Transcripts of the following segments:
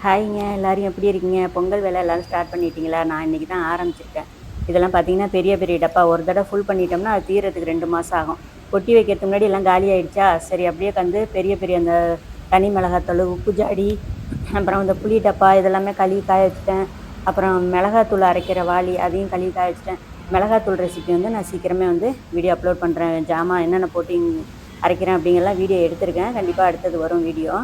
ஹாய்ங்க எல்லோரும் எப்படி இருக்கீங்க? பொங்கல் வேலை எல்லோரும் ஸ்டார்ட் பண்ணிட்டீங்களா? நான் இன்றைக்கி தான் ஆரம்பிச்சிருக்கேன். இதெல்லாம் பார்த்தீங்கன்னா பெரிய பெரிய டப்பா. ஒரு தடவை ஃபுல் பண்ணிட்டோம்னா அது தீரத்துக்கு ரெண்டு மாதம் ஆகும். கொட்டி வைக்கிறதுக்கு முன்னாடி எல்லாம் காலி ஆகிடுச்சா சரி அப்படியே வந்து பெரிய பெரிய அந்த தனி மிளகாத்தூள் உப்பு ஜாடி அப்புறம் இந்த புளி டப்பா இதெல்லாமே கழுவி காய வச்சுட்டேன். அப்புறம் மிளகாத்தூள் அரைக்கிற வாளி அதையும் கழுவி காய வச்சுட்டேன். மிளகாத்தூள் ரெசிபி வந்து நான் சீக்கிரமே வந்து வீடியோ அப்லோட் பண்ணுறேன் ஜாமான் என்னென்ன போட்டு அரைக்கிறேன் அப்படிங்கெல்லாம் வீடியோ எடுத்திருக்கேன். கண்டிப்பாக அடுத்தது வரும் வீடியோ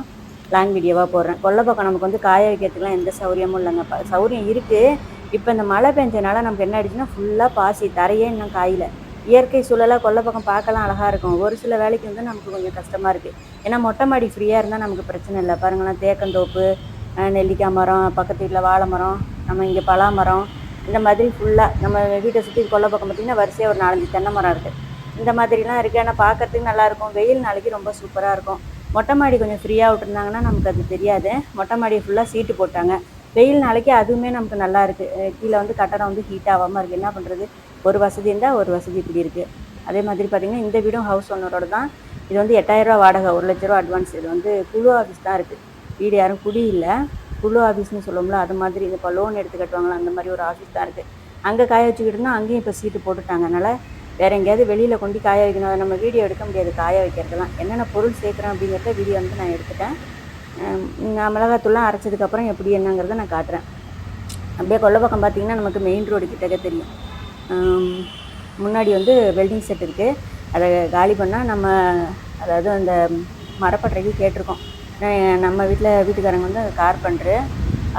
லாங் வீடியோவாக போடுறேன். கொல்லை பக்கம் நமக்கு வந்து காய வைக்கிறதுக்குலாம் எந்த சௌரியமும் இல்லைங்க. சௌரியம் இருக்குது இப்போ இந்த மழை பெஞ்சனால நமக்கு என்ன ஆயிடுச்சுன்னா ஃபுல்லாக பாசி தரையே இன்னும் காயில். இயற்கை சூழலாக கொல்லை பக்கம் பார்க்கலாம் அழகாக இருக்கும். ஒரு சில வேலைக்கு வந்து நமக்கு கொஞ்சம் கஷ்டமாக இருக்குது ஏன்னா மொட்டை மாடி ஃப்ரீயாக இருந்தால் நமக்கு பிரச்சனை இல்லை. பாருங்களேன் தேக்கந்தோப்பு நெல்லிக்காய் மரம் பக்கத்து வீட்டில் வாழை மரம் நம்ம இங்கே பலா மரம் இந்த மாதிரி ஃபுல்லாக நம்ம வீட்டை சுற்றி கொல்லை பக்கம் பார்த்திங்கன்னா வரிசையாக ஒரு நாலஞ்சு தென்னை மரம் இருக்குது இந்த மாதிரிலாம் இருக்குது ஆனால் பார்க்குறதுக்கு நல்லாயிருக்கும் வெயில் நாளைக்கு ரொம்ப சூப்பராக இருக்கும். மொட்டை மாடி கொஞ்சம் ஃப்ரீயாக விட்டுருந்தாங்கன்னா நமக்கு அது தெரியாது. மொட்டை மாடி ஃபுல்லாக சீட்டு போட்டாங்க. வெயில் நாளைக்கு அதுவுமே நமக்கு நல்லா இருக்குது கீழே வந்து கட்டடம் வந்து ஹீட் ஆகாமல் இருக்குது என்ன பண்ணுறது ஒரு வசதி இருந்தால் ஒரு வசதி இப்படி இருக்குது அதே மாதிரி பார்த்திங்கன்னா இந்த வீடும் ஹவுஸ் ஓனரோட தான். இது வந்து எட்டாயிரரூவா வாடகை. ஒரு லட்ச ரூபா அட்வான்ஸ் இது வந்து குழு ஆஃபீஸ் தான் இருக்குது வீடு யாரும் குடி இல்லை. குழு ஆஃபீஸ்னு சொல்லுவோம்ல அது மாதிரி. இப்போ லோன் எடுத்து கட்டுவாங்களா அந்த மாதிரி ஒரு ஆஃபீஸ் தான் இருக்குது அங்கே காய வச்சுக்கிட்டு இருந்தால் அங்கேயும் இப்போ சீட்டு போட்டுட்டாங்க. அதனால் வேறு எங்கேயாவது வெளியில் கொண்டு காய வைக்கணும். அதை நம்ம வீடியோ எடுக்க முடியாது. காய வைக்கிறதுலாம் என்னென்ன பொருள் சேர்க்குறேன் அப்படிங்கிறத வீடியோ வந்து நான் எடுத்துட்டேன். நான் மிளகாத்தூள்லாம் அரைச்சதுக்கப்புறம் எப்படி என்னங்கிறத நான் காட்டுறேன். அப்படியே கொல்லை பக்கம் பார்த்திங்கன்னா நமக்கு மெயின் ரோடு கிட்டக்க தெரியும். முன்னாடி வந்து வெல்டிங் செட் இருக்குது அதை காலி பண்ணால் நம்ம அதாவது அந்த மரப்பட்டறைக்கு கேட்டிருக்கோம். நம்ம வீட்டில் வீட்டுக்காரங்க வந்து கார் பண்ணுற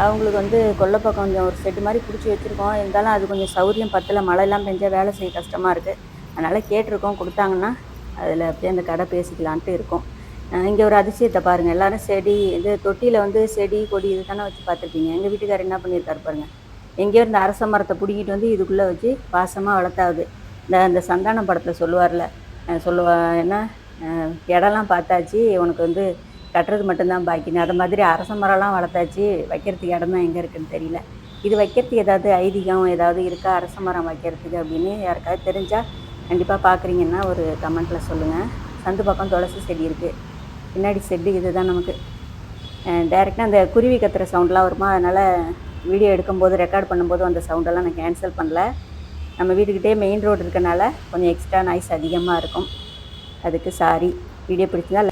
அவங்களுக்கு வந்து கொல்லப்பக்கம் கொஞ்சம் ஒரு செட்டு மாதிரி பிடிச்சி வச்சுருக்கோம். இருந்தாலும் அது கொஞ்சம் சௌரியம் பத்தில். மழையெல்லாம் பெஞ்சால் வேலை செய்ய கஷ்டமாக இருக்குது அதனால் கேட்டிருக்கோம் கொடுத்தாங்கன்னா அதில் அப்படியே அந்த கடை பேசிக்கலான்ட்டு இருக்கும். இங்கே ஒரு அதிசயத்தை பாருங்கள் எல்லோரும் செடி இது தொட்டியில் வந்து செடி கொடி இது தானே வச்சு பார்த்துருப்பீங்க எங்கள் வீட்டுக்காரர் என்ன பண்ணியிருக்காரு பாருங்கள் எங்கேயோ இந்த அரச மரத்தை பிடிக்கிட்டு வந்து இதுக்குள்ளே வச்சு பாசமாக வளர்த்தாது. இந்த அந்த சந்தான படத்தில் சொல்லுவார்ல. சொல்லுவா என்ன? இடம்லாம் பார்த்தாச்சு. உனக்கு வந்து கட்டுறது மட்டும்தான் பாக்கினு அதை மாதிரி அரச மரம்லாம் வளர்த்தாச்சு. வைக்கிறதுக்கு இடம் தான் எங்கே இருக்குதுன்னு தெரியல. இது வைக்கிறதுக்கு ஏதாவது ஐதீகம் ஏதாவது இருக்கா? அரச மரம் வைக்கிறதுக்கு அப்படின்னு யாருக்காவது தெரிஞ்சால் கண்டிப்பாக பார்க்குறீங்கன்னா ஒரு கமெண்ட்டில் சொல்லுங்கள் சந்து பக்கம் துளசி செடி இருக்குது பின்னாடி செட்டு இது தான் நமக்கு டைரெக்டாக அந்த குருவி கத்துற சவுண்ட்லாம் வருமா? அதனால் வீடியோ எடுக்கும்போது ரெக்கார்ட் பண்ணும்போது அந்த சவுண்டெல்லாம் நான் கேன்சல் பண்ணல. நம்ம வீட்டுக்கிட்டே மெயின் ரோடு இருக்கனால கொஞ்சம் எக்ஸ்ட்ரா நாய்ஸ் அதிகமாக இருக்கும். அதுக்கு சாரி. வீடியோ பிடிச்சிருந்தா